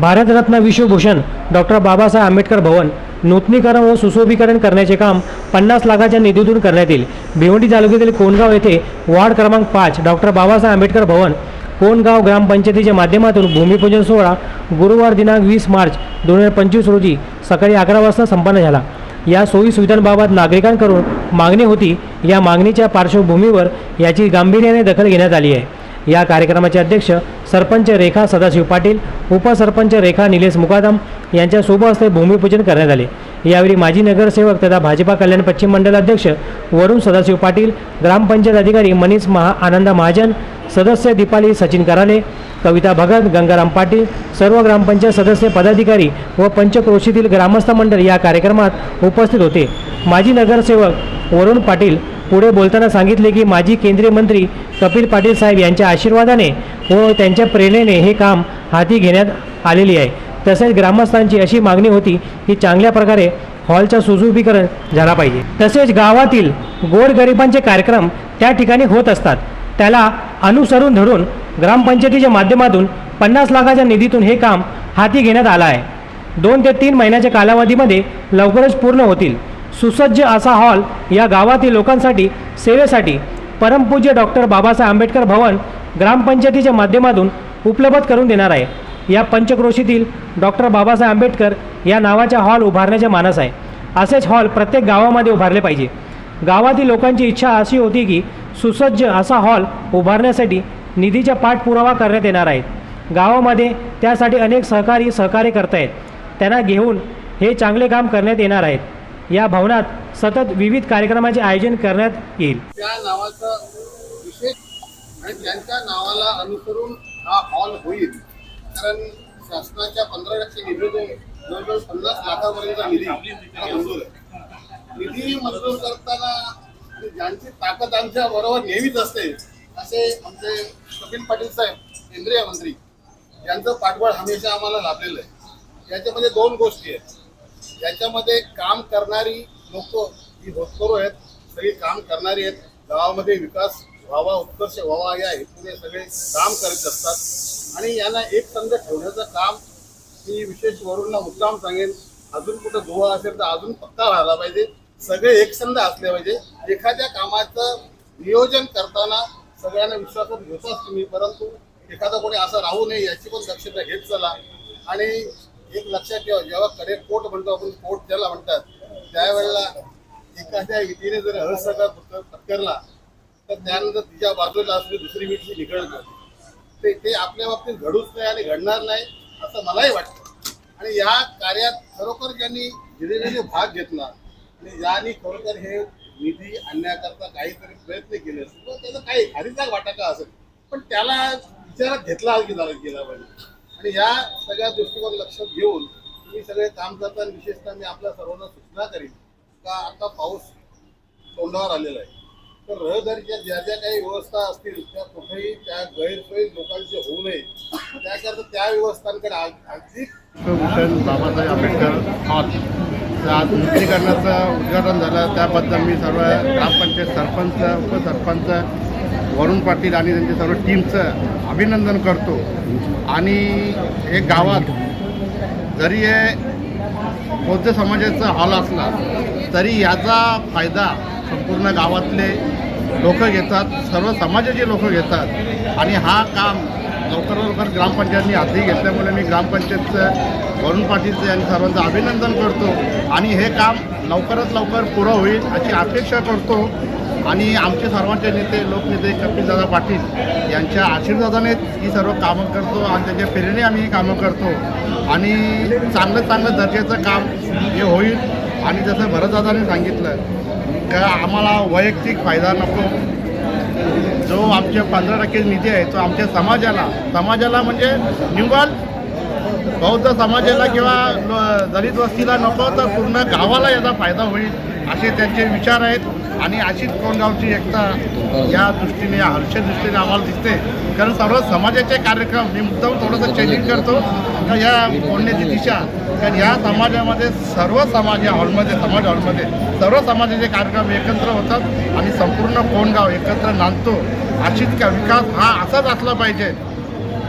भारतरत्न विश्वभूषण डॉक्टर बाबासाहेब आंबेडकर भवन नूतनीकरण व सुशोभीकरण करण्याचे काम पन्नास लाखाच्या निधीतून करण्यात येईल. भिवंडी तालुक्यातील कोणगाव येथे वार्ड क्रमांक पाच डॉक्टर बाबासाहेब आंबेडकर भवन कोणगाव ग्रामपंचायतीच्या माध्यमातून भूमिपूजन सोहळा गुरुवार दिनांक वीस मार्च दोन हजार पंचवीस रोजी सकाळी अकरा वाजता संपन्न झाला. या सोयी सुविधांबाबत नागरिकांकडून मागणी होती. या मागणीच्या पार्श्वभूमीवर याची गांभीर्याने दखल घेण्यात आली आहे. या कार्यक्रमाचे अध्यक्ष सरपंच रेखा सदाशिव पाटील उपसरपंच रेखा निलेश मुकादम यांच्या शुभ हस्ते भूमिपूजन करण्यात आले. यावेळी माजी नगरसेवक तथा भाजपा कल्याण पश्चिम मंडल अध्यक्ष वरुण सदाशिव पाटील ग्रामपंचायत अधिकारी मनीष महा आनंदा महाजन सदस्य दीपाली सचिन कराले कविता भगत गंगाराम पाटील सर्व ग्रामपंचायत सदस्य पदाधिकारी व पंचक्रोशीतील ग्रामस्थ मंडळ या कार्यक्रमात उपस्थित होते. माजी नगरसेवक वरुण पाटील पुढे बोलताना सांगितले की माजी केंद्रीय मंत्री कपिल पाटील साहेब यांच्या आशीर्वादाने व त्यांच्या प्रेरणेने हे काम हाती घेण्यात आलेली आहे. तसेच ग्रामस्थांची अशी मागणी होती की चांगल्या प्रकारे हॉलचा सुशोभीकरण झाला पाहिजे. तसेच गावातील गोरगरिबांचे कार्यक्रम त्या ठिकाणी होत असतात. त्याला अनुसरून धरून ग्रामपंचायतीच्या माध्यमातून पन्नास लाखाच्या निधीतून हे काम हाती घेण्यात आलं आहे. दोन ते तीन महिन्याच्या कालावधीमध्ये लवकरच पूर्ण होतील. सुसज्ज असा हॉल या गावातील लोकांसाठी सेवेसाठी परमपूज्य डॉक्टर बाबासाहेब आंबेडकर भवन ग्रामपंचायतीच्या माध्यमातून उपलब्ध करून देणार आहे. या पंचक्रोशीतील डॉक्टर बाबासाहेब आंबेडकर या नावाचा हॉल उभारण्याचे मानस आहे. असेच हॉल प्रत्येक गावामध्ये उभारले पाहिजे. गावातील लोकांची इच्छा अशी होती की सुसज्ज असा हॉल उभारण्यासाठी निधीचा पाठपुरावा करण्यात येणार आहे. गावामध्ये त्यासाठी अनेक सहकारी सहकार्य करतायत. त्यांना घेऊन हे चांगले काम करण्यात येणार आहेत या भवनात सतत विविध कार्यक्रमाचे आयोजन करण्यात येईल. त्या नावाचा विशेष आणि त्यांच्या नावाला अनुसरून हा हॉल होईल. कारण शासनाच्या पंधरा टक्के निधीतून जवळजवळ पन्नास लाखापर्यंत निधी त्याला मंजूर आहे. निधी मंजूर करताना आणि ज्यांची ताकद आमच्या बरोबर नेहमीच असते असे आमचे कपिल पाटील साहेब केंद्रीय मंत्री यांचं पाठबळ हमेशा आम्हाला लाभलेलं आहे. याच्यामध्ये दोन गोष्टी आहेत. याच्यामध्ये काम करणारी लोक ही होतकरू आहेत. सगळी काम करणारी आहेत. गावामध्ये विकास व्हावा उत्कर्ष व्हावा या हेतूने सगळे काम करत असतात. आणि यांना एक संघ ठेवण्याचं काम मी विशेष वरूंना मुद्दाम सांगेन. अजून कुठं दुवा असेल तर अजून पक्का राहिला पाहिजे. सगळे एकसंध असले पाहिजे. एखाद्या कामाचं नियोजन करताना सगळ्यांना विश्वासात घेताच तुम्ही परंतु एखादा कोणी असं राहू नये याची पण दक्षता घेत चला. आणि एक लक्षात ठेवा जेव्हा कडे कोट म्हणतो आपण कोर्ट ज्याला म्हणतात त्यावेळेला एखाद्या व्यक्तीने जर असहकार पत्करला तर त्यानंतर तिच्या बाजूला असली दुसरी व्यक्ती निकळत जाते. ते ते आपल्या बाबतीत घडूच नाही आणि घडणार नाही असं मलाही वाटतं. आणि या कार्यात खरोखर ज्यांनी दिलेले भाग घेतला आणि ज्यांनी खरोखर हे निधी आणण्याकरता काहीतरी प्रयत्न केले असतील त्याचा काही खारीचा वाटा का असेल. पण त्याला विचारात घेतला की झाला गेला पाहिजे. आणि या सगळ्या दृष्टिकोन लक्षात घेऊन तुम्ही सगळे काम करताना विशेषतः मी आपल्या सर्वांना सूचना करीन का आता पाऊस तोंडावर आलेला आहे. तर रहदारीच्या ज्या ज्या काही व्यवस्था असतील त्या कुठेही त्या गैरसोयी लोकांचे होऊ नये. त्याकरता त्या व्यवस्थांकडे आ- अगदी बाबासाहेब आंबेडकर हॉल आज नूतनीकरणाचं उद्घाटन झालं. त्याबद्दल मी सर्व ग्रामपंचायत सरपंच उपसरपंच वरुण पाटील आणि त्यांच्या सर्व टीमचं अभिनंदन करतो. आणि हे गावात जरी हे बौद्ध समाजाचा हॉल असला तरी याचा फायदा संपूर्ण गावातले लोक घेतात सर्व समाजाचे लोक घेतात. आणि हा काम लवकर लवकर ग्रामपंचायतनी हाती घेतल्यामुळे मी ग्रामपंचायतचं वरुण पाटीलचं यांनी सर्वांचं अभिनंदन करतो. आणि हे काम लवकरात लवकर पुरं होईल अशी अपेक्षा करतो. आणि आमचे सर्वांचे नेते लोकनेते कपिलदादा पाटील यांच्या आशीर्वादानेच ही सर्व कामं करतो आणि त्यांच्या प्रेरणे आम्ही ही कामं करतो. आणि चांगलं चांगलं दर्जाचं काम हे होईल. आणि जसं भरतदादाने सांगितलं का आम्हाला वैयक्तिक फायदा नको. जो आमच्या पंधरा टक्के निधी आहे तो आमच्या समाजाला समाजाला म्हणजे निव्वळ बौद्ध समाजाला किंवा ल- दलित वस्तीला नको तर पूर्ण गावाला याचा फायदा होईल असे त्यांचे विचार आहेत. आणि अशीच कोणगावची एकता या दृष्टीने या हर्ष दृष्टीने आम्हाला दिसते. कारण सर्व समाजाचे कार्यक्रम मी मुद्दाम थोडंसं चेंजिंग करतो. का या बोलण्याची दिशा कारण या समाजामध्ये सर्व समाज या हॉलमध्ये समाज हॉलमध्ये सर्व समाजाचे कार्यक्रम एकत्र होतात आणि संपूर्ण कोणगाव एकत्र नांदतो. अशीच का विकास हा असाच असला पाहिजे.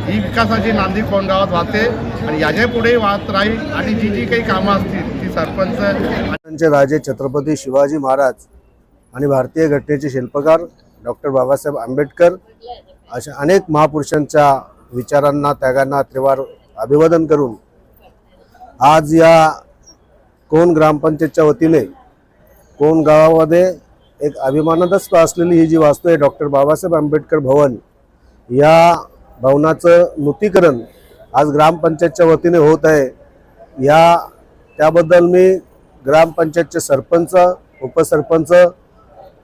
ही विकासाची नांदी कोण गावात वाहते आणि याच्यापुढे वाहत राहील आणि जी जी काही कामं असतील ती सरपंच राजे छत्रपती शिवाजी महाराज आणि भारतीय घटनेचे शिल्पकार डॉक्टर बाबासाहेब आंबेडकर अशा अनेक महापुरुषांच्या विचारांना त्यागांना त्रिवार अभिवादन करून आज या कोण ग्रामपंचायतच्या वतीने कोण गावामध्ये एक अभिमानादस्त असलेली ही जी वास्तू आहे डॉक्टर बाबासाहेब आंबेडकर भवन या भवनाचं नूतीकरण आज ग्रामपंचायतच्या वतीने होत आहे. या त्याबद्दल मी ग्रामपंचायतचे सरपंच उपसरपंच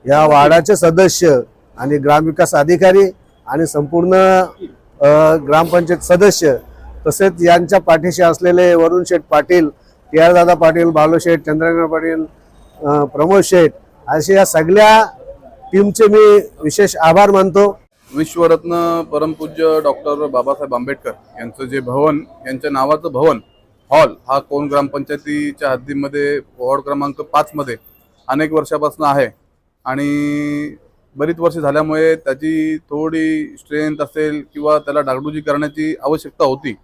या वार्डाचे सदस्य आणि ग्रामविकास अधिकारी आणि संपूर्ण ग्रामपंचायत सदस्य तसेच यांच्या पाठीशी असलेले वरुण शेठ पाटील के आर दादा पाटील बालू शेठ चंद्रकांत पाटील प्रमोद शेठ असे या सगळ्या टीमचे मी विशेष आभार मानतो. विश्वरत्न परमपूज्य डॉक्टर बाबासाहेब आंबेडकर यांचं जे भवन यांच्या नावाचं भवन हॉल हा कोण ग्रामपंचायतीच्या हद्दीमध्ये वॉर्ड क्रमांक पाचमध्ये अनेक वर्षापासून आहे. आणि बरीच वर्ष झाल्यामुळे त्याची थोडी स्ट्रेंथ असेल किंवा त्याला डागडुजी करण्याची आवश्यकता होती.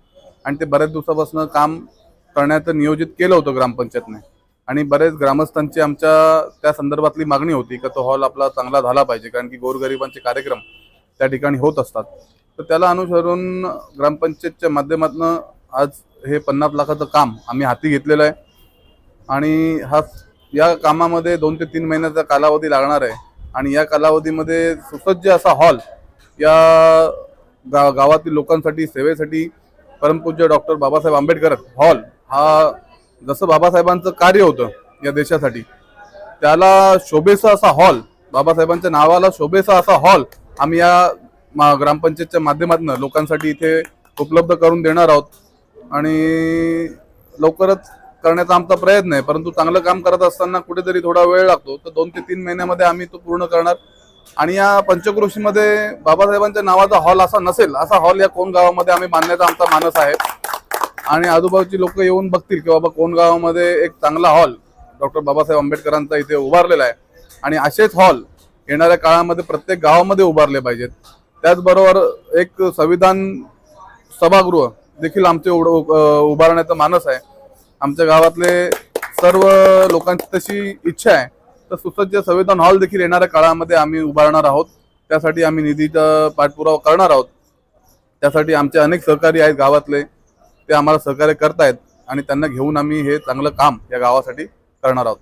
आणि ते बऱ्याच दिवसापासून काम करण्याचं नियोजित केलं होतं ग्रामपंचायतने. आणि बरेच ग्रामस्थांची आमच्या त्या संदर्भातली मागणी होती का तो हॉल आपला चांगला झाला पाहिजे कारण की गोरगरिबांचे कार्यक्रम त्या ठिकाणी होत असतात. तर त्याला अनुसरून ग्रामपंचायतच्या माध्यमातून आज हे पन्नास लाखाचं काम आम्ही हाती घेतलेलं आहे. आणि हा या कामामध्ये दोन ते तीन महिन्याचा कालावधी लागणार आहे. आणि या कालावधीमध्ये सुसज्ज असा हॉल या गा गावातील लोकांसाठी सेवेसाठी परमपूज्य डॉक्टर बाबासाहेब आंबेडकर हॉल हा जसं बाबासाहेबांचं कार्य होतं या देशासाठी त्याला शोभेसा असा हॉल बाबासाहेबांच्या नावाला शोभेसा असा हॉल आम्ही या मा- ग्रामपंचायतच्या माध्यमातून लोकांसाठी इथे उपलब्ध करून देणार आहोत. आणि लवकरच करण्याचा आमचा प्रयत्न आहे परंतु चांगलं काम करत असताना कुठेतरी थोडा वेळ लागतो. तर दोन ते तीन महिन्यामध्ये आम्ही तो पूर्ण करणार. आणि या पंचक्रोशीमध्ये बाबासाहेबांच्या नावाचा हॉल असा नसेल असा हॉल या कोण गावामध्ये आम्ही बांधण्याचा आमचा मानस आहे. आणि आजूबाजूची लोक येऊन बघतील की बाबा कोण गावामध्ये एक चांगला हॉल डॉक्टर बाबासाहेब आंबेडकरांचा इथे उभारलेला आहे. आणि असेच हॉल येणाऱ्या काळामध्ये प्रत्येक गावामध्ये उभारले पाहिजेत. त्याचबरोबर एक संविधान सभागृह देखील आमचे उभारण्याचा मानस आहे. आमच्या गावातले सर्व लोकांची तशी इच्छा आहे. तर सुसज्ज संविधान हॉल देखील येणाऱ्या काळामध्ये आम्ही उभारणार आहोत. त्यासाठी आम्ही निधीचा पाठपुरावा करणार आहोत. त्यासाठी आमचे अनेक सहकारी आहेत गावातले. ते आम्हाला सहकार्य करतायत आणि त्यांना घेऊन आम्ही हे चांगलं काम या गावासाठी करणार आहोत.